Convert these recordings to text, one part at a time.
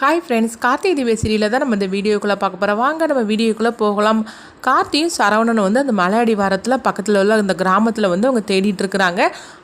Hi friends Karthigai தீப சீரியலில் தான் நம்ம இந்த வீடியோக்குள்ளே பார்க்க போகிறோம் வாங்க நம்ம வீடியோக்குள்ளே போகலாம். கார்த்தியும் சரவணனும் வந்து அந்த மலை அடிவாரத்தில் பக்கத்தில் உள்ள அந்த கிராமத்தில் வந்து அவங்க தேடிட்டு இருக்கிறாங்க.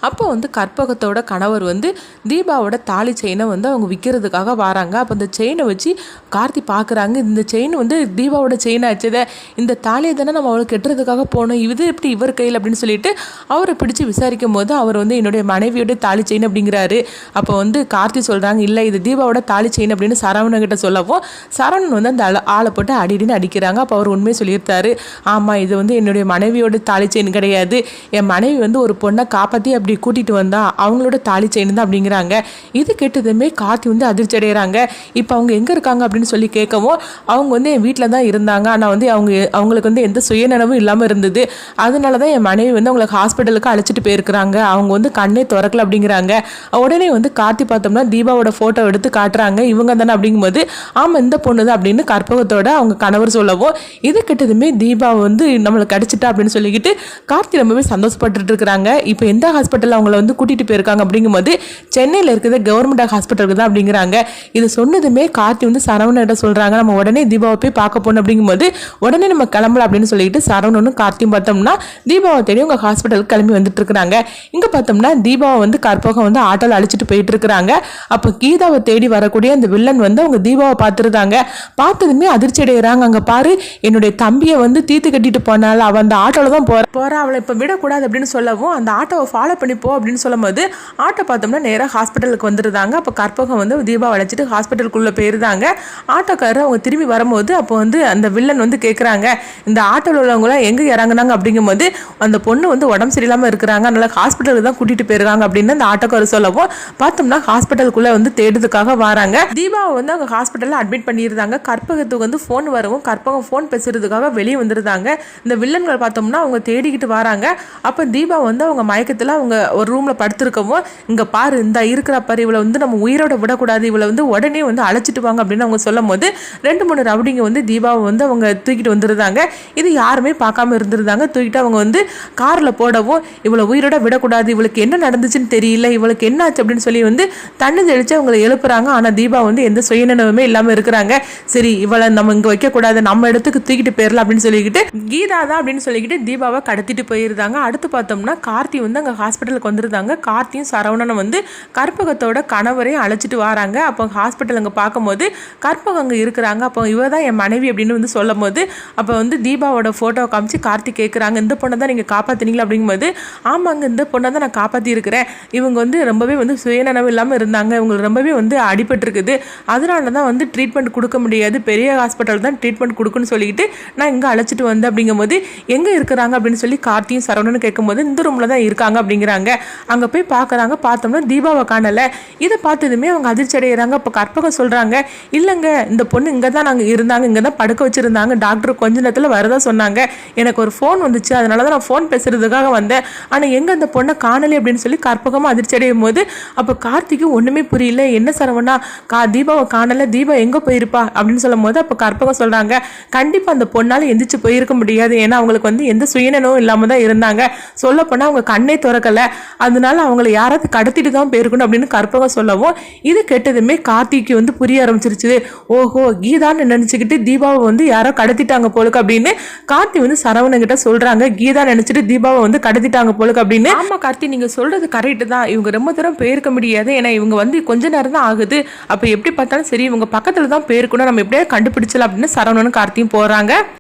அப்போ வந்து கற்பகத்தோட கணவர் வந்து தீபாவோட தாலி செயினை வந்து அவங்க விற்கிறதுக்காக வராங்க. அப்போ அந்த செயினை வச்சு கார்த்தி பார்க்குறாங்க இந்த செயின் வந்து தீபாவோட செயின் ஆச்சுதே இந்த தாலியை தானே நம்ம அவளுக்கு கெட்டுறதுக்காக போனோம். இது எப்படி இவர் கையில் அப்படின்னு சொல்லிட்டு அவரை பிடிச்சி விசாரிக்கும் போது அவர் வந்து என்னுடைய மனைவியோட தாலி செயின் அப்படிங்கிறாரு. அப்போ வந்து கார்த்தி சொல்கிறாங்க இல்லை இது தீபாவோட தாலி செயின் அப்படின்னு சரவணங்கிட்ட சொல்லவும் சரவணன் வந்து அந்த ஆளை- ஆளை போட்டு அடிடின்னு அடிக்கிறாங்க. அப்போ அவர் உண்மையை சொல்லியிருந்தாரு ஆமாம் இது வந்து என்னுடைய மனைவியோட தாலி செயின் கிடையாது. என் மனைவி வந்து ஒரு பொண்ணை காப்பாற்றி அப்படி கூட்டிகிட்டு வந்தா அவங்களோட தாலி செயின் தான் அப்படிங்கிறாங்க. இது கேட்டதுமே கார்த்தி வந்து அதிர்ச்சி அடைகிறாங்க. இப்போ அவங்க எங்கே இருக்காங்க அப்படின்னு சொல்லி கேட்கவும் அவங்க வந்து என் வீட்டில் தான் இருந்தாங்க. ஆனால் வந்து அவங்க அவங்களுக்கு வந்து எந்த சுயநனவும் இல்லாமல் இருந்தது. அதனால தான் என் மனைவி வந்து அவங்களுக்கு ஹாஸ்பிட்டலுக்கு அழைச்சிட்டு போயிருக்கிறாங்க. அவங்க வந்து கண்ணே திறக்கல அப்படிங்கிறாங்க. உடனே வந்து கார்த்தி பார்த்தோம்னா தீபாவோட ஃபோட்டோ எடுத்து காட்டுறாங்க. இவங்க தானே அப்படிங்கும்போது ஆமாம் இந்த பொண்ணு தான் அப்படின்னு கற்பகத்தோட அவங்க கணவர் சொல்லவும் இது கிட்டதுமே தீபா வந்து நம்மளுக்கு கிடைச்சிட்டா அப்படின்னு சொல்லிக்கிட்டு கார்த்தி ரொம்பவே சந்தோஷப்பட்டுட்டு இருக்கிறாங்க. இப்போ எந்த ஹாஸ்பிட்டல் அவங்கள வந்து கூட்டிகிட்டு போயிருக்காங்க அப்படிங்கும்போது சென்னையில் இருக்கிற கவர்மெண்ட் ஹாஸ்பிட்டலுக்கு தான் அப்படிங்கிறாங்க. இது சொன்னதுமே கார்த்தி வந்து சரவணன்ட்ட சொல்கிறாங்க நம்ம உடனே தீபாவை போய் பார்க்க போகணும் அப்படிங்கும்போது உடனே நம்ம கிளம்பலாம் அப்படின்னு சொல்லிட்டு சரவணனும் கார்த்தியும் பார்த்தோம்னா தீபாவை தேடி உங்கள் ஹாஸ்பிட்டலுக்கு கிளம்பி வந்துட்டு இருக்கிறாங்க. இங்கே பார்த்தோம்னா தீபாவை வந்து கற்பகம் வந்து ஆட்டோவில் அழைச்சிட்டு போயிட்டு இருக்கிறாங்க. அப்போ கீதாவை தேடி வரக்கூடிய அந்த வில்லன் வந்து அவங்க தீபாவை பார்த்துருக்காங்க. பார்த்ததுமே அதிர்ச்சி அடைகிறாங்க அங்கே பாரு என்னுடைய தம்பியை வந்து தீத்து கட்டிட்டு போனால அவள் அந்த ஆட்டோவில் தான் போகிற போகிறா அவளை இப்போ விடக்கூடாது அப்படின்னு சொல்லவும் அந்த ஆட்டோவை ஃபாலோ பண்ணி போ அப்படின்னு சொல்லும்போது ஆட்டோ பார்த்தோம்னா நேராக ஹாஸ்பிட்டலுக்கு வந்துருந்தாங்க. அப்போ கற்பகம் வந்து தீபாவை அழைச்சிட்டு ஹாஸ்பிட்டலுக்குள்ளே போயிருந்தாங்க. ஆட்டோக்காரர் அவங்க திரும்பி வரும்போது அப்போ வந்து அந்த வில்லன் வந்து கேட்குறாங்க இந்த ஆட்டோவில் உள்ளவங்களாம் எங்கே இறங்குனாங்க அப்படிங்கும்போது அந்த பொண்ணு வந்து உடம்பு சரியில்லாமல் இருக்கிறாங்க. அதனால் ஹாஸ்பிட்டலுக்கு தான் கூட்டிகிட்டு போயிருக்காங்க அப்படின்னு அந்த ஆட்டோக்காரர் சொல்லவும் பார்த்தோம்னா ஹாஸ்பிட்டலுக்குள்ளே வந்து தேடுறதுக்காக வராங்க. தீபாவை வந்து அவங்க ஹாஸ்பிட்டலில் அட்மிட் பண்ணியிருந்தாங்க. கற்பகத்துக்கு வந்து ஃபோன் வரவும் கற்பகம் ஃபோன் பேசுகிறதுக்காக வெளியே வந்திருந்தாங்க. இந்த வில்லன்கள் பார்த்தோம்னா அவங்க தேடிக்கிட்டு வராங்க. அப்போ தீபா வந்து அவங்க மயக்கத்தில் அவங்க ஒரு ரூமில் படுத்திருக்கவும் இங்கே பாரு இந்த இருக்கிற பாரு இவளை வந்து நம்ம உயிரோட விடக்கூடாது. இவளை வந்து உடனே வந்து அழைச்சிட்டு வாங்க அப்படின்னு அவங்க சொல்லும் போது ரெண்டு மூணு ரவுடிங்க வந்து தீபாவை வந்து அவங்க தூக்கிட்டு வந்துருந்தாங்க. இது யாருமே பார்க்காம இருந்திருந்தாங்க. தூக்கிட்டு அவங்க வந்து காரில் போடவும் இவளை உயிரோட விடக்கூடாது. இவளுக்கு என்ன நடந்துச்சுன்னு தெரியல. இவளுக்கு என்ன ஆச்சு அப்படின்னு சொல்லி வந்து தண்ணி தெளித்து அவங்களை எழுப்புறாங்க. ஆனால் தீபா வந்து எந்த சுயநினைவுமே இல்லாமல் இருக்கிறாங்க. சரி இவளை நம்ம இங்கே வைக்கக்கூடாது நம்ம இடத்துக்கு தூக்கிட்டு போயிடலாம் அப்படின்னு சொல்லிக்கிட்டு கீதா தான் அப்படின்னு சொல்லிக்கிட்டு தீபாவை கடத்திட்டு போயிருந்தாங்க. அடுத்து பார்த்தோம்னா கார்த்தி வந்து அங்கே ஹாஸ்பிட்டலுக்கு வந்திருந்தாங்க. கார்த்தியும் சரவணனும் வந்து கற்பகத்தோட கணவரையும் அழைச்சிட்டு வராங்க. அப்போ ஹாஸ்பிட்டல் அங்கே பார்க்கும்போது கற்பகம் அங்கே இருக்கிறாங்க. அப்போ இவ தான் என் மனைவி அப்படின்னு வந்து சொல்லும் போது அப்போ வந்து தீபாவோட ஃபோட்டோ காமிச்சு கார்த்தி கேட்குறாங்க இந்த பொண்ணை தான் நீங்கள் காப்பாற்றினீங்களா அப்படிங்கும்போது ஆமாங்க இந்த பொண்ணை தான் நான் காப்பாற்றி இருக்கிறேன் இவங்க வந்து ரொம்பவே வந்து சுயநனவு இல்லாமல் இருந்தாங்க. இவங்களுக்கு ரொம்பவே வந்து அடிபட்டிருக்குது. அதனால தான் வந்து ட்ரீட்மெண்ட் கொடுக்க முடியாது. பெரிய ஹாஸ்பிட்டல் தான் ட்ரீட்மெண்ட் கொடுக்குன்னு சொல்லிட்டு நான் இங்கே அழைச்சிட்டு வந்தேன் அப்படிங்கும்போது எங்கே இருக்கிறாங்க? அப்படின்னு சொல்லி கார்த்தியும் சரவணன் கேட்கும்போது இந்த ரூமில் தான் இருக்காங்க அப்படிங்கிறாங்க. அங்கே போய் பார்க்குறாங்க பார்த்தோம்னா தீபாவை காணலை. இதை பார்த்ததுமே அவங்க அதிர்ச்சி அடைகிறாங்க அப்போ கற்பகம் சொல்கிறாங்க இல்லைங்க இந்த பொண்ணு இங்கே தான் நாங்கள் இருந்தாங்க. இங்கே தான் படுக்க வச்சுருந்தாங்க. டாக்டர் கொஞ்ச நேரத்தில் வரதா சொன்னாங்க. எனக்கு ஒரு ஃபோன் வந்துச்சு. அதனால தான் நான் ஃபோன் பேசுகிறதுக்காக வந்தேன். ஆனால் எங்கே அந்த பொண்ணை காணலை? அப்படின்னு சொல்லி கற்பகமாக அதிர்ச்சி அடையும் போது அப்போ கார்த்திக்கு ஒன்றுமே புரியல. என்ன சரவணா? கா தீபாவை காணல தீபா எங்கே போயிருப்பா? அப்படின்னு சொல்லும் போது அப்போ கற்பகம் சொல்கிறாங்க கண்டிப்பாக அந்த பொண்ணால் எந்திரிச்சு போயிருக்க முடியாது. ஏன்னா அவங்களுக்கு வந்து எந்த சுயநலமும் இல்லாமல் தான் இருந்தாங்க. சொல்லப்போனால் அவங்க கண்ணே திறக்கலை. அதனால அவங்கள யாராவது கடத்திட்டு தான் போயிருக்கணும் அப்படின்னு கற்பகம் சொல்லவும் இது கெட்டதுமே கார்த்திக்கு வந்து புரிய ஆரம்பிச்சிருச்சு. ஓஹோ கீதான்னு நினச்சிக்கிட்டு தீபாவை வந்து யாரோ கடத்திட்டாங்க போலுக்கு அப்படின்னு கார்த்தி வந்து சரவணன் கிட்ட சொல்றாங்க. கீதா நினைச்சிட்டு தீபாவை வந்து கடத்திட்டாங்க போலுக்கு அப்படின்னு. ஆமா கார்த்தி நீங்க சொல்றது கரெக்ட் தான். இவங்க ரொம்ப தூரம் போயிருக்க முடியாது. ஏன்னா இவங்க வந்து கொஞ்ச நேரம் தான் ஆகுது. அப்ப எப்படி பார்த்தாலும் சரி இவங்க பக்கத்துல தான் போயிருக்கணும் நம்ம எப்படியா கண்டுபிடிச்சலாம் அப்படின்னு சரவணனும் கார்த்தியும் போறாங்க.